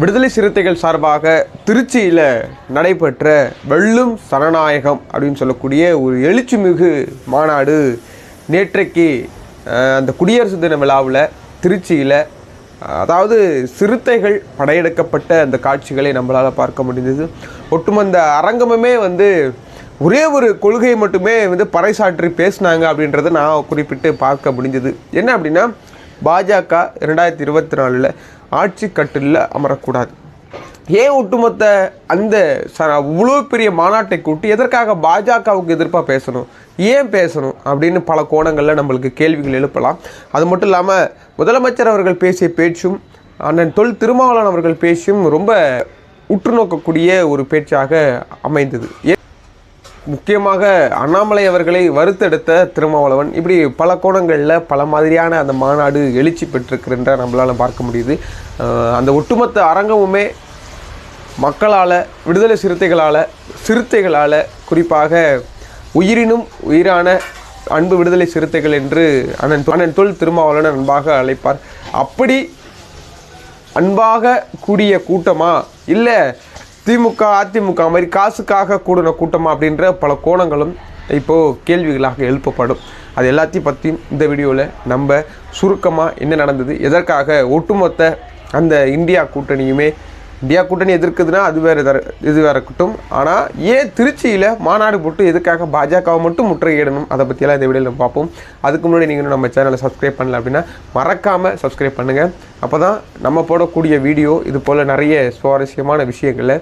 விடுதலை சிறுத்தைகள் சார்பாக திருச்சியில் நடைபெற்ற வெள்ளும் சனநாயகம் அப்படின்னு சொல்லக்கூடிய ஒரு எழுச்சிமிகு மாநாடு நேற்றைக்கு அந்த குடியரசு தின விழாவில் திருச்சியில் அதாவது சிறுத்தைகள் படையெடுக்கப்பட்ட அந்த காட்சிகளை நம்மளால் பார்க்க முடிந்தது. ஒட்டுமொத்த அரங்கமுமே வந்து ஒரே ஒரு கொள்கையை மட்டுமே வந்து பறைசாற்றி பேசினாங்க அப்படின்றத நான் குறிப்பிட்டு பார்க்க முடிஞ்சது என்ன அப்படின்னா பாஜக ரெண்டாயிரத்தி இருபத்தி நாலில் ஆட்சி கட்டிலில் அமரக்கூடாது. ஏன் ஒட்டுமொத்த அந்த இவ்வளோ பெரிய மாநாட்டை கூட்டி எதற்காக பாஜகவுக்கு எதிர்ப்பாக பேசணும்? ஏன் பேசணும்? அப்படின்னு பல கோணங்களில் நம்மளுக்கு கேள்விகள் எழுப்பலாம். அது மட்டும் இல்லாமல் முதலமைச்சர் அவர்கள் பேசிய பேச்சும் அண்ணன் தொல் திருமாவளவன் அவர்கள் பேச்சும் ரொம்ப உற்று நோக்கக்கூடிய ஒரு பேச்சாக அமைந்தது. ஏன் முக்கியமாக அண்ணாமலை அவர்களை வறுத்தெடுத்த திருமாவளவன் இப்படி பல கோணங்களில் பல மாதிரியான அந்த மாநாடு எழுச்சி பெற்றிருக்கின்ற நம்மளால் பார்க்க முடியுது. அந்த ஒட்டுமொத்த அரங்கமுமே மக்களால் விடுதலை சிறுத்தைகளால் சிறுத்தைகளால் குறிப்பாக உயிரினும் உயிரான அன்பு விடுதலை சிறுத்தைகள் என்று அண்ணன் அண்ணன் தொல் திருமாவளவன் அன்பாக அழைப்பார். அப்படி அன்பாக கூடிய கூட்டமா? இல்லை திமுக அதிமுக மாதிரி காசுக்காக கூடின கூட்டமா அப்படின்ற பல கோணங்களும் இப்போது கேள்விகளாக எழுப்பப்படும். அது எல்லாத்தையும் பற்றியும் இந்த வீடியோவில் நம்ம சுருக்கமாக என்ன நடந்தது எதற்காக ஒட்டுமொத்த அந்த இந்தியா கூட்டணியுமே இந்தியா கூட்டணி எதிர்க்குதுன்னா அது வேறு தர இது வேற இருக்கட்டும் ஆனால் ஏன் திருச்சியில் மாநாடு போட்டு எதுக்காக பாஜகவை மட்டும் முற்றுகையிடணும்? அதை பற்றியெல்லாம் இந்த வீடியோவில் பார்ப்போம். அதுக்கு முன்னாடி நீங்கள் நம்ம சேனலை சப்ஸ்கிரைப் பண்ணல அப்படின்னா மறக்காமல் சப்ஸ்கிரைப் பண்ணுங்கள் அப்போ தான் நம்ம போடக்கூடிய வீடியோ இது போல் நிறைய சுவாரஸ்யமான விஷயங்களை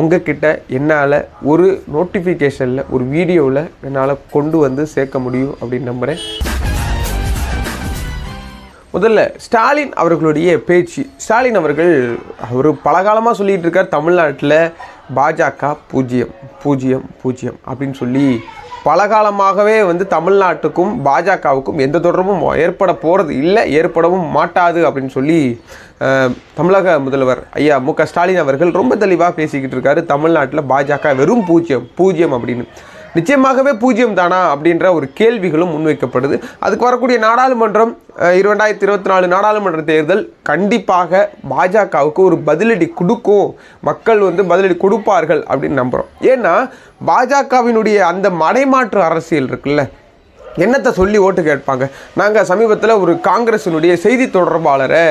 உங்ககிட்ட என்னால் ஒரு நோட்டிஃபிகேஷனில் ஒரு வீடியோவில் என்னால் கொண்டு வந்து சேர்க்க முடியும் அப்படின்னு நம்புகிறேன் முதல்ல ஸ்டாலின் அவர்களுடைய பேச்சு. ஸ்டாலின் அவர்கள் அவர் பலகாலமாக சொல்லிகிட்டு இருக்கார் தமிழ்நாட்டில் பாஜக பூஜ்ஜியம் பூஜ்ஜியம் பூஜ்ஜியம் அப்படின்னு சொல்லி பலகாலமாகவே வந்து தமிழ்நாட்டுக்கும் பாஜகவுக்கும் எந்த தொடர்பும் ஏற்பட போகிறது இல்லை ஏற்படவும் மாட்டாது அப்படின்னு சொல்லி தமிழக முதல்வர் ஐயா மு க ஸ்டாலின் அவர்கள் ரொம்ப தெளிவாக பேசிக்கிட்டு இருக்காரு தமிழ்நாட்டில் பாஜக வெறும் பூஜ்ஜியம் பூஜ்ஜியம் அப்படின்னு. நிச்சயமாகவே பூஜ்ஜியம் தானா அப்படின்ற ஒரு கேள்விகளும் முன்வைக்கப்படுது. அதுக்கு வரக்கூடிய நாடாளுமன்றம் இரண்டாயிரத்தி இருபத்தி நாலு நாடாளுமன்ற தேர்தல் கண்டிப்பாக பாஜகவுக்கு ஒரு பதிலடி கொடுக்கும். மக்கள் வந்து பதிலடி கொடுப்பார்கள் அப்படின்னு நம்புகிறோம் ஏன்னா பாஜகவினுடைய அந்த மடைமாற்று அரசியல் இருக்குல்ல என்னத்தை சொல்லி ஓட்டு கேட்பாங்க? நாங்கள் சமீபத்தில் ஒரு காங்கிரஸினுடைய செய்தி தொடர்பாளரை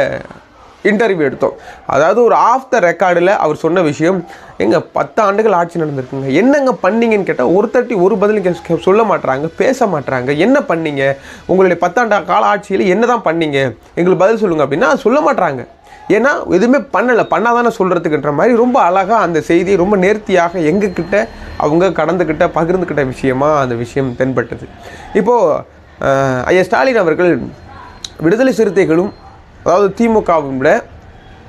இன்டர்வியூ எடுத்தோம். அதாவது ஒரு ஆஃப் த ரெக்கார்டில் அவர் சொன்ன விஷயம் எங்கள் பத்து ஆண்டுகள் ஆட்சி நடந்திருக்குங்க. என்னங்க பண்ணீங்கன்னு கேட்டால் ஒரு தட்டி ஒரு பதில் கே- சொல்ல மாட்டுறாங்க பேச மாட்டுறாங்க என்ன பண்ணீங்க? உங்களுடைய பத்தாண்டு கால ஆட்சியில் என்ன தான் பண்ணீங்க? எங்களுக்கு பதில் சொல்லுங்கள் அப்படின்னா சொல்ல மாட்டுறாங்க ஏன்னா எதுவுமே பண்ணலை. பண்ணாதானே சொல்கிறதுக்குன்ற மாதிரி ரொம்ப அழகாக அந்த செய்தியை ரொம்ப நேர்த்தியாக எங்ககிட்ட அவங்க கடந்துக்கிட்ட பகிர்ந்துக்கிட்ட விஷயமா அந்த விஷயம் தென்பட்டது. இப்போது ஐயா ஸ்டாலின் அவர்கள் விடுதலை சிறுத்தைகளும் அதாவது திமுகவும் விட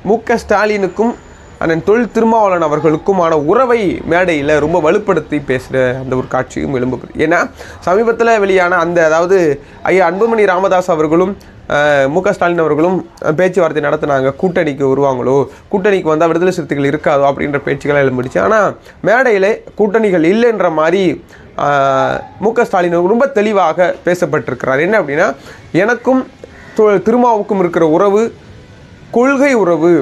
மு க ஸ்டாலினுக்கும் அண்ணன் தொழில் திருமாவளவன் அவர்களுக்குமான உறவை மேடையில் ரொம்ப வலுப்படுத்தி பேசுகிற அந்த ஒரு காட்சியும் எழும்புகிறது ஏன்னா சமீபத்தில் வெளியான அந்த அதாவது ஐயா அன்புமணி ராமதாஸ் அவர்களும் மு க ஸ்டாலின் அவர்களும் பேச்சுவார்த்தை நடத்தினாங்க. கூட்டணிக்கு வருவாங்களோ? கூட்டணிக்கு வந்தால் விடுதலை சிறுத்தைகள் இருக்காதோ? அப்படின்ற பேச்சுக்கெல்லாம் எழும்பிடுச்சு. ஆனால் மேடையில் கூட்டணிகள் இல்லைன்ற மாதிரி மு க ஸ்டாலின் ரொம்ப தெளிவாக பேசப்பட்டிருக்கிறார். என்ன அப்படின்னா எனக்கும் திருமாவுக்கும் இருக்கிற உறவு கொள்கை உறவு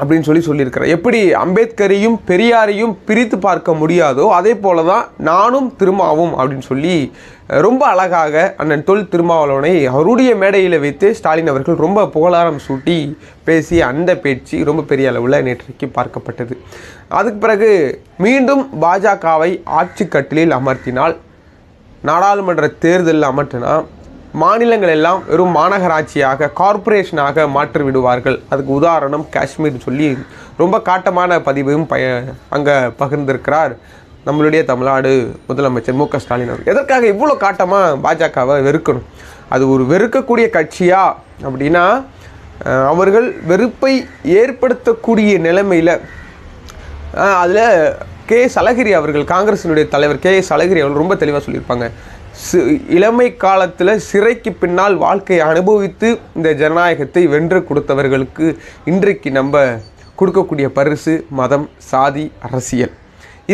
அப்படின்னு சொல்லி சொல்லியிருக்கிறார். எப்படி அம்பேத்கரையும் பெரியாரையும் பிரித்து பார்க்க முடியாதோ அதே போல தான் நானும் திருமாவும் அப்படின்னு சொல்லி ரொம்ப அழகாக அண்ணன் தொல் திருமாவளவனை அவருடைய மேடையில் வைத்து ஸ்டாலின் அவர்கள் ரொம்ப புகழாரம் சூட்டி பேசி அந்த பேச்சு ரொம்ப பெரிய அளவில் நேற்றைக்கு பார்க்கப்பட்டது. அதுக்கு பிறகு மீண்டும் பாஜகவை ஆட்சி கட்டிலில் அமர்த்தினால் நாடாளுமன்ற தேர்தலில் அமர்த்தினால் மாநிலங்கள் எல்லாம் வெறும் மாநகராட்சியாக கார்ப்பரேஷனாக மாற்றி விடுவார்கள் அதுக்கு உதாரணம் காஷ்மீர் சொல்லி ரொம்ப காட்டமான பதிவையும் பய அங்கே பகிர்ந்திருக்கிறார் நம்மளுடைய தமிழ்நாடு முதலமைச்சர் மு க ஸ்டாலின் அவர் எதற்காக இவ்வளோ காட்டமாக பாஜகவை வெறுக்கணும்? அது ஒரு வெறுக்கக்கூடிய கட்சியா? அப்படின்னா அவர்கள் வெறுப்பை ஏற்படுத்தக்கூடிய நிலைமையில் அதில் கே. எஸ் அழகிரி அவர்கள் காங்கிரசினுடைய தலைவர் கே. எஸ் அழகிரி அவர்கள் ரொம்ப தெளிவாக சொல்லியிருப்பாங்க. இளமை காலத்தில் சிறைக்கு பின்னால் வாழ்க்கையை அனுபவித்து இந்த ஜனநாயகத்தை வென்று கொடுத்தவர்களுக்கு இன்றைக்கு நம்ம கொடுக்கக்கூடிய பரிசு மதம் சாதி அரசியல்.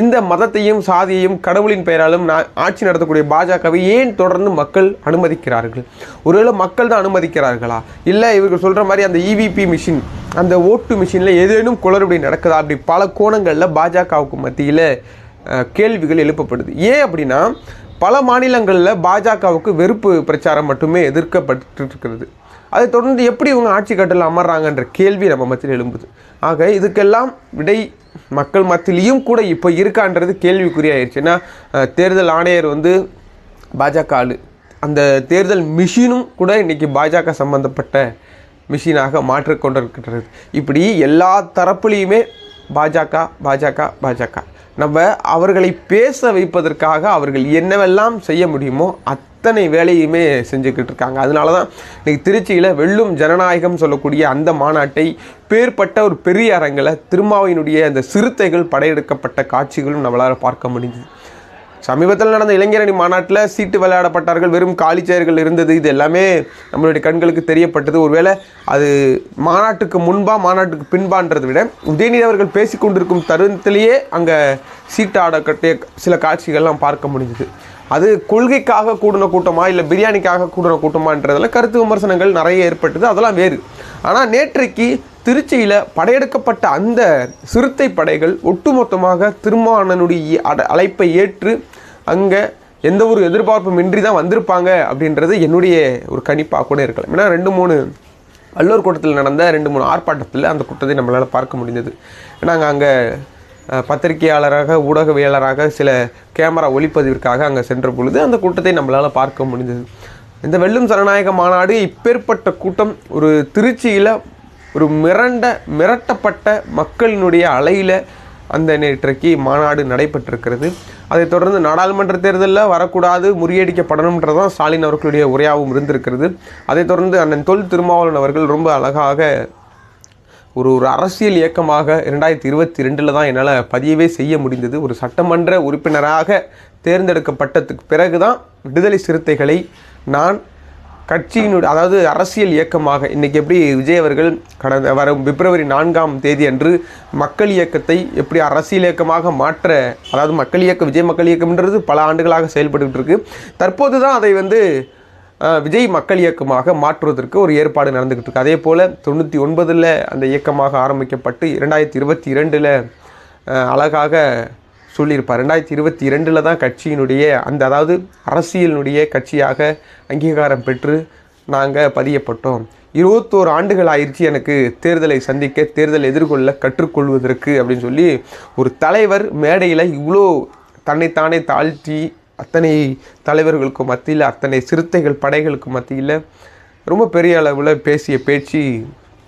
இந்த மதத்தையும் சாதியையும் கடவுளின் பெயராலும் நான் ஆட்சி நடத்தக்கூடிய பாஜகவை ஏன் தொடர்ந்து மக்கள் அனுமதிக்கிறார்கள்? ஒருவேளை மக்கள் தான் அனுமதிக்கிறார்களா? இல்லை இவர்கள் சொல்கிற மாதிரி அந்த இவிபி மிஷின் அந்த ஓட்டு மிஷினில் ஏதேனும் குளறுபடி நடக்குதா? அப்படி பல கோணங்களில் பாஜகவுக்கு மத்தியில் கேள்விகள் எழுப்பப்படுது. ஏன் அப்படின்னா பல மாநிலங்களில் பாஜகவுக்கு வெறுப்பு பிரச்சாரம் மட்டுமே எதிர்க்கப்பட்டு இருக்கிறது அதை தொடர்ந்து எப்படி இவங்க ஆட்சி கட்டில் அமர்றாங்கன்ற கேள்வி நம்ம மத்தியில் எழும்புது. ஆக இதுக்கெல்லாம் விடை மக்கள் மத்தியிலையும் கூட இப்போ இருக்கான்றது கேள்விக்குறியாயிருச்சு. ஏன்னா தேர்தல் ஆணையர் வந்து பாஜக ஆளு. அந்த தேர்தல் மிஷினும் கூட இன்றைக்கி பாஜக சம்பந்தப்பட்ட மிஷினாக மாற்றிக்கொண்டிருக்கிறது. இப்படி எல்லா தரப்புலையுமே பாஜக பாஜக பாஜக. நம்ம அவர்களை பேச வைப்பதற்காக அவர்கள் என்னவெல்லாம் செய்ய முடியுமோ அத்தனை வேலையுமே செஞ்சுக்கிட்டு இருக்காங்க. அதனால தான் இன்னைக்கு திருச்சியில் வெல்லும் ஜனநாயகம் சொல்லக்கூடிய அந்த மாநாட்டை பேர்பட்ட ஒரு பெரிய அரங்கில் திருமாவினுடைய அந்த சிறுத்தைகள் படையெடுக்கப்பட்ட காட்சிகளும் நம்மளால் பார்க்க முடிஞ்சுது. சமீபத்தில் நடந்த இளைஞரணி மாநாட்டில் சீட்டு விளையாடப்பட்டார்கள் வெறும் காலி சேர்கள் இருந்தது. இது எல்லாமே நம்மளுடைய கண்களுக்கு தெரியப்பட்டது. ஒருவேளை அது மாநாட்டுக்கு முன்பா மாநாட்டுக்கு பின்பான்றதை விட உதயநிதி அவர்கள் பேசிக்கொண்டிருக்கும் தருணத்திலேயே அங்கே சீட்டாட கட்டிய சில காட்சிகள்லாம் பார்க்க முடிஞ்சுது. அது கொள்கைக்காக கூடின கூட்டமா இல்லை பிரியாணிக்காக கூடின கூட்டமான்றதில் கருத்து விமர்சனங்கள் நிறைய ஏற்பட்டது. அதெல்லாம் வேறு. ஆனால் நேற்றைக்கு திருச்சியில் படையெடுக்கப்பட்ட அந்த சிறுத்தை படைகள் ஒட்டுமொத்தமாக திருமானனுடைய அட- அழைப்பை ஏற்று அங்கே எந்த ஒரு எதிர்பார்ப்பும் இன்றி தான் வந்திருப்பாங்க அப்படின்றது என்னுடைய ஒரு கணிப்பாக கூட இருக்கலாம். ஏன்னா ரெண்டு மூணு வல்லூர் கூட்டத்தில் நடந்த ரெண்டு மூணு ஆர்ப்பாட்டத்தில் அந்த கூட்டத்தை நம்மளால் பார்க்க முடிந்தது. நாங்கள் அங்கே அஹ், பத்திரிகையாளராக ஊடகவியலராக சில கேமரா ஒளிப்பதிவிற்காக அங்கே சென்ற பொழுது அந்த கூட்டத்தை நம்மளால் பார்க்க முடிந்தது. இந்த வெல்லும் ஜனநாயக மாநாடு இப்பேற்பட்ட கூட்டம் ஒரு திருச்சியில் ஒரு மிரண்ட மிரட்டப்பட்ட மக்களினுடைய அலையில் அந்த நேற்றைக்கு மாநாடு நடைபெற்றிருக்கிறது. அதைத் தொடர்ந்து நாடாளுமன்ற தேர்தலில் வரக்கூடாது முறியடிக்கப்படணுன்றதான் ஸ்டாலின் அவர்களுடைய உரையாகவும் இருந்திருக்கிறது. அதைத் தொடர்ந்து அண்ணன் தொல் திருமாவளவன் அவர்கள் ரொம்ப அழகாக ஒரு ஒரு அரசியல் இயக்கமாக இரண்டாயிரத்தி இருபத்தி ரெண்டில் தான் என்னால் பதியவே செய்ய முடிந்தது. ஒரு சட்டமன்ற உறுப்பினராக தேர்ந்தெடுக்கப்பட்டதுக்கு பிறகு தான் விடுதலை சிறுத்தைகளை நான் கட்சியினுடைய அதாவது அரசியல் இயக்கமாக இன்றைக்கி எப்படி விஜய் அவர்கள் கடந்த வரும் பிப்ரவரி நான்காம் தேதி அன்று மக்கள் இயக்கத்தை எப்படி அரசியல் இயக்கமாக மாற்ற அதாவது மக்கள் இயக்கம் விஜய் மக்கள் இயக்கம்ன்றது பல ஆண்டுகளாக செயல்பட்டுக்கிட்டு இருக்கு. தற்போது தான் அதை வந்து விஜய் மக்கள் இயக்கமாக மாற்றுவதற்கு ஒரு ஏற்பாடு நடந்துக்கிட்டு இருக்கு. அதே போல் தொண்ணூற்றி ஒன்பதில் அந்த இயக்கமாக ஆரம்பிக்கப்பட்டு இரண்டாயிரத்தி இருபத்தி இரண்டில் அழகாக சொல்லியிருப்பார். ரெண்டாயிரத்தி இருபத்தி இரண்டில் தான் கட்சியினுடைய அந்த அதாவது அரசியலினுடைய கட்சியாக அங்கீகாரம் பெற்று நாங்கள் பதியப்பட்டோம். இருபத்தோரு ஆண்டுகள் ஆயிடுச்சு எனக்கு தேர்தலை சந்திக்க தேர்தல் எதிர்கொள்ள கற்றுக்கொள்வதற்கு அப்படின்னு சொல்லி ஒரு தலைவர் மேடையில் இவ்வளோ தன்னைத்தானே தாழ்த்தி அத்தனை தலைவர்களுக்கு மத்தியில் அத்தனை சிறுத்தைகள் படைகளுக்கு மத்தியில் ரொம்ப பெரிய அளவில் பேசிய பேச்சு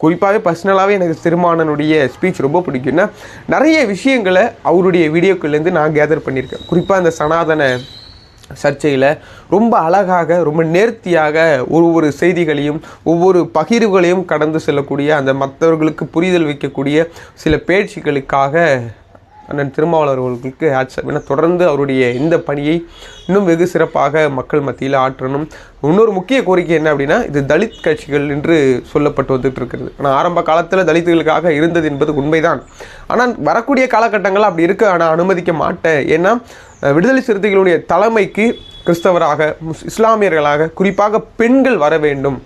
குறிப்பாகவே பர்சனலாகவே எனக்கு திருமானனுடைய ஸ்பீச் ரொம்ப பிடிக்கும்னா நிறைய விஷயங்களை அவருடைய வீடியோக்கள்லேருந்து நான் கேதர் பண்ணியிருக்கேன். குறிப்பாக இந்த சனாதன சர்ச்சையில் ரொம்ப அழகாக ரொம்ப நேர்த்தியாக ஒரு ஒரு செய்திகளையும் ஒவ்வொரு பகிர்வுகளையும் கடந்து செல்லக்கூடிய அந்த மற்றவர்களுக்கு புரிதல் வைக்கக்கூடிய சில பேச்சுக்களுக்காக அண்ணன் திருமாவளவர்களுக்கு ஹேட்ஸ்அப் ஏன்னா தொடர்ந்து அவருடைய இந்த பணியை இன்னும் வெகு சிறப்பாக மக்கள் மத்தியில் ஆற்றணும். இன்னொரு முக்கிய கோரிக்கை என்ன அப்படின்னா இது தலித் கட்சிகள் என்று சொல்லப்பட்டு வந்துட்டு இருக்கிறது. ஆனால் ஆரம்ப காலத்தில் தலித்துகளுக்காக இருந்தது என்பது உண்மைதான். ஆனால் வரக்கூடிய காலகட்டங்கள் அப்படி இருக்க ஆனால் அனுமதிக்க மாட்டேன். ஏன்னா விடுதலை சிறுத்தைகளுடைய தலைமைக்கு கிறிஸ்தவராக முஸ் இஸ்லாமியர்களாக குறிப்பாக பெண்கள் வர வேண்டும்.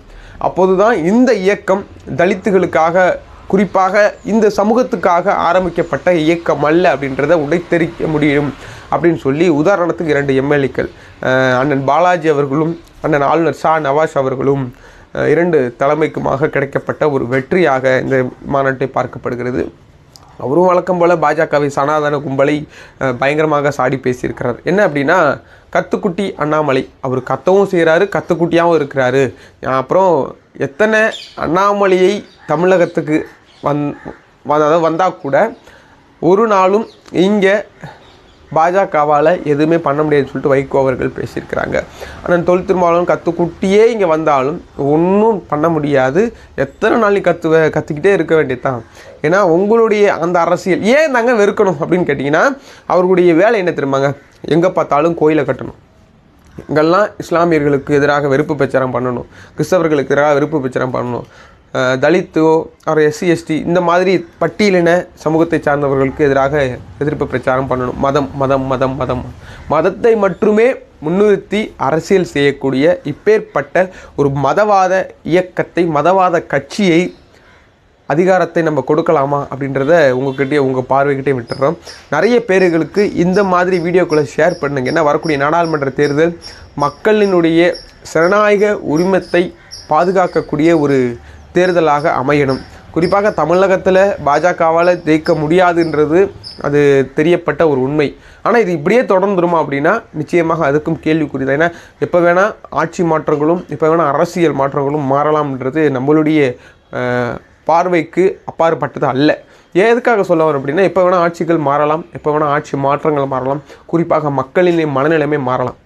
அப்போதுதான் இந்த இயக்கம் தலித்துகளுக்காக குறிப்பாக இந்த சமூகத்துக்காக ஆரம்பிக்கப்பட்ட இயக்கம் அல்ல அப்படின்றத உடைத்தெறிக்க முடியும் அப்படின்னு சொல்லி உதாரணத்துக்கு இரண்டு எம்எல்ஏக்கள் அண்ணன் பாலாஜி அவர்களும் அண்ணன் ஆளுநர் ஷா நவாஸ் அவர்களும் இரண்டு தலைமைக்குமாக கிடைக்கப்பட்ட ஒரு வெற்றியாக இந்த மாநாட்டை பார்க்கப்படுகிறது. அவரும் வழக்கம் போல் பாஜகவை சனாதன கும்பலை பயங்கரமாக சாடி பேசியிருக்கிறார். என்ன அப்படின்னா கத்துக்குட்டி அண்ணாமலை அவர் கத்தவும் செய்கிறாரு கத்துக்குட்டியாகவும் இருக்கிறாரு. அப்புறம் எத்தனை அண்ணாமலையை தமிழகத்துக்கு வந் அதாவது வந்தால் கூட ஒரு நாளும் இங்கே பாஜகவால் எதுவுமே பண்ண முடியாதுன்னு சொல்லிட்டு வைகோ அவர்கள் பேசியிருக்கிறாங்க. ஆனால் தொல் திருமாவளவன் கற்றுக்குட்டியே இங்கே வந்தாலும் ஒன்றும் பண்ண முடியாது. எத்தனை நாள் நீ கற்றுக்கிட்டே இருக்க வேண்டியதுதான். ஏன்னா உங்களுடைய அந்த அரசியல் ஏன் தாங்க வெறுக்கணும் அப்படின்னு கேட்டிங்கன்னா அவர்களுடைய வேலை என்ன திரும்பாங்க எங்கே பார்த்தாலும் கோயிலை கட்டணும். இங்கெல்லாம் இஸ்லாமியர்களுக்கு எதிராக வெறுப்பு பிரச்சாரம் பண்ணணும். கிறிஸ்தவர்களுக்கு எதிராக வெறுப்பு பிரச்சாரம் பண்ணணும். தலித்தோ அவர் எஸ்சி எஸ்டி இந்த மாதிரி பட்டியலின சமூகத்தை சார்ந்தவர்களுக்கு எதிராக எதிர்ப்பு பிரச்சாரம் பண்ணணும். மதம் மதம் மதம் மதம். மதத்தை மட்டுமே முன்னிறுத்தி அரசியல் செய்யக்கூடிய இப்பேற்பட்ட ஒரு மதவாத இயக்கத்தை மதவாத கட்சியை அதிகாரத்தை நம்ம கொடுக்கலாமா அப்படின்றத உங்ககிட்டயே உங்கள் பார்வைக்கிட்டே விட்டுறோம். நிறைய பேர்களுக்கு இந்த மாதிரி வீடியோக்களை ஷேர் பண்ணுங்க. ஏன்னா வரக்கூடிய நாடாளுமன்ற தேர்தல் மக்களினுடைய சனநாயக உரிமத்தை பாதுகாக்கக்கூடிய ஒரு தேர்தலாக அமையணும். குறிப்பாக தமிழகத்தில் பாஜகவால் ஜெயிக்க முடியாதுன்றது அது தெரியப்பட்ட ஒரு உண்மை. ஆனால் இது இப்படியே தொடர்ந்துருமா அப்படின்னா நிச்சயமாக அதுக்கும் கேள்விக்குறி தான் ஏன்னா எப்போ வேணால் ஆட்சி மாற்றங்களும் இப்போ வேணால் அரசியல் மாற்றங்களும் மாறலாம்ன்றது நம்மளுடைய பார்வைக்கு அப்பாற்பட்டது அல்ல. ஏன் எதுக்காக சொல்ல வரும் அப்படின்னா எப்போ வேணால் ஆட்சிகள் மாறலாம் எப்போ வேணால் ஆட்சி மாற்றங்கள் மாறலாம் குறிப்பாக மக்களின் மனநிலைமை மாறலாம்.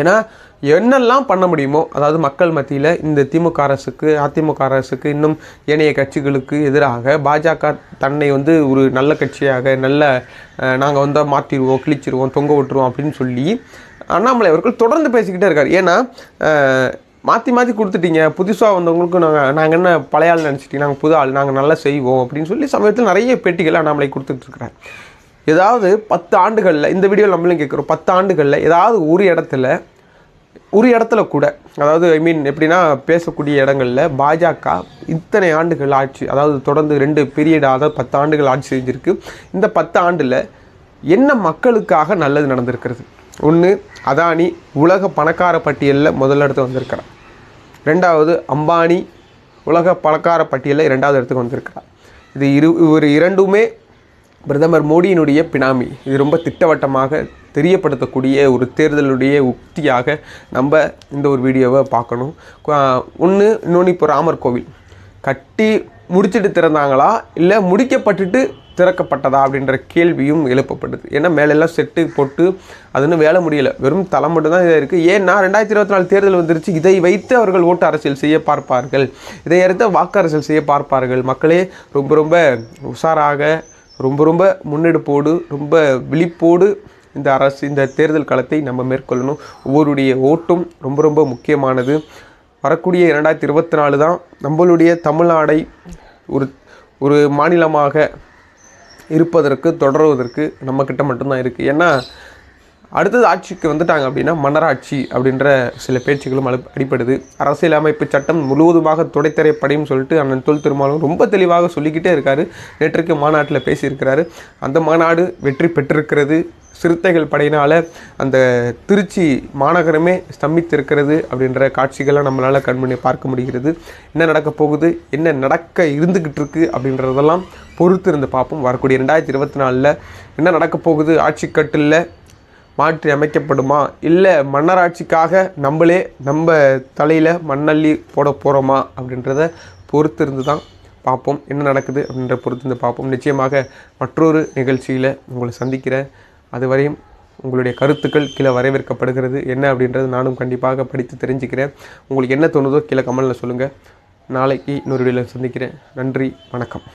ஏன்னா என்னெல்லாம் பண்ண முடியுமோ அதாவது மக்கள் மத்தியில் இந்த திமுக அரசுக்கு அதிமுக அரசுக்கு இன்னும் ஏனைய கட்சிகளுக்கு எதிராக பாஜக தன்னை வந்து ஒரு நல்ல கட்சியாக நல்ல நாங்கள் வந்தால் மாற்றிடுவோம் கிழிச்சிருவோம் தொங்க விட்டுருவோம் அப்படின்னு சொல்லி அண்ணாமலை அவர்கள் தொடர்ந்து பேசிக்கிட்டே இருக்கார். ஏன்னா மாற்றி மாற்றி கொடுத்துட்டீங்க. புதுசாக வந்தவங்களுக்கு நாங்கள் நாங்கள் என்ன பழைய ஆள் நினச்சிட்டீங்க? நாங்கள் புது ஆள் நாங்கள் நல்லா செய்வோம் அப்படின்னு சொல்லி சமயத்தில் நிறைய பேட்டிகள் அண்ணாமலை கொடுத்துட்ருக்குறாரு ஏதாவது பத்து ஆண்டுகளில் இந்த வீடியோ நம்மளும் கேட்குறோம். பத்து ஆண்டுகளில் ஏதாவது ஒரு இடத்துல ஒரு இடத்துல கூட அதாவது ஐ மீன் எப்படின்னா பேசக்கூடிய இடங்களில் பாஜக இத்தனை ஆண்டுகள் ஆட்சி அதாவது தொடர்ந்து ரெண்டு பீரியட் அதாவது பத்து ஆண்டுகள் ஆட்சி செஞ்சுருக்கு. இந்த பத்து ஆண்டில் என்ன மக்களுக்காக நல்லது நடந்திருக்கிறது? ஒன்று அதானி உலக பணக்கார பட்டியலில் முதலிடத்து வந்திருக்கிறார் ரெண்டாவது அம்பானி உலக பணக்கார பட்டியலில் இரண்டாவது இடத்துக்கு வந்திருக்கிறார் இது இரு இவர் இரண்டுமே பிரதமர் மோடியினுடைய பினாமி. இது ரொம்ப திட்டவட்டமாக தெரியப்படுத்தக்கூடிய ஒரு தேர்தலுடைய உக்தியாக நம்ம இந்த ஒரு வீடியோவை பார்க்கணும். ஒன்று இன்னொன்று இப்போ ராமர் கோவில். கட்டி முடிச்சிட்டு திறந்தாங்களா? இல்லை முடிக்கப்பட்டுட்டு திறக்கப்பட்டதா அப்படின்ற கேள்வியும் எழுப்பப்படுது. ஏன்னா மேலெல்லாம் செட்டு போட்டு அது இன்னும் வேலை முடியலை. வெறும் தலை மட்டும் தான் இதாக இருக்குது ஏன்னா ரெண்டாயிரத்தி இருபத்தி நாலு தேர்தல் வந்துருச்சு. இதை வைத்து அவர்கள் ஓட்டு அரசியல் செய்ய பார்ப்பார்கள். இதை அடுத்து வாக்கு அரசியல் செய்ய பார்ப்பார்கள். மக்களே ரொம்ப ரொம்ப உஷாராக ரொம்ப ரொம்ப முன்னெடுப்போடு ரொம்ப விழிப்போடு இந்த அரசு இந்த தேர்தல் களத்தை நம்ம மேற்கொள்ளணும். ஒவ்வொருடைய ஓட்டும் ரொம்ப ரொம்ப முக்கியமானது. வரக்கூடிய இரண்டாயிரத்தி இருபத்தி நாலு தான் நம்மளுடைய தமிழ்நாடை ஒரு ஒரு மாநிலமாக இருப்பதற்கு தொடருவதற்கு நம்மக்கிட்ட மட்டும்தான் இருக்குது ஏன்னா அடுத்தது ஆட்சிக்கு வந்துட்டாங்க அப்படின்னா மன்னராட்சி அப்படின்ற சில பேச்சுகளும் அழு அடிப்படுது அரசியலமைப்பு சட்டம் முழுவதுமாக துடைத்தரைப்படையும் சொல்லிட்டு அண்ணன் தொல் திருமாலும் ரொம்ப தெளிவாக சொல்லிக்கிட்டே இருக்காரு. நேற்றுக்கு மாநாட்டில் பேசியிருக்கிறாரு. அந்த மாநாடு வெற்றி பெற்றிருக்கிறது. சிறுத்தைகள் படையினால் அந்த திருச்சி மாநகரமே ஸ்தம்பித்திருக்கிறது அப்படின்ற காட்சிகளை நம்மளால் கண்மணி பார்க்க முடிகிறது. என்ன நடக்க போகுது? என்ன நடக்க இருந்துக்கிட்டு இருக்குது அப்படின்றதெல்லாம் பொறுத்து இருந்து பார்ப்போம். வரக்கூடிய ரெண்டாயிரத்தி இருபத்தி நாலில் என்ன நடக்க போகுது? ஆட்சி கட்டில் மாற்றி அமைக்கப்படுமா? இல்லை மன்னராட்சிக்காக நம்மளே நம்ம தலையில் மண்ணள்ளி போட போகிறோமா அப்படின்றத பொறுத்திருந்து தான் பார்ப்போம். என்ன நடக்குது அப்படின்ற பொறுத்து இருந்து பார்ப்போம். நிச்சயமாக மற்றொரு நிகழ்ச்சியில் உங்களை சந்திக்கிறேன். அதுவரையும் உங்களுடைய கருத்துக்கள் கீழே வரவேற்கப்படுகிறது. என்ன அப்படின்றது நானும் கண்டிப்பாக படித்து தெரிஞ்சுக்கிறேன். உங்களுக்கு என்ன தோணுதோ கீழே கமெண்டில் சொல்லுங்கள் நாளைக்கு இன்னொரு வீடியோவில் சந்திக்கிறேன். நன்றி வணக்கம்.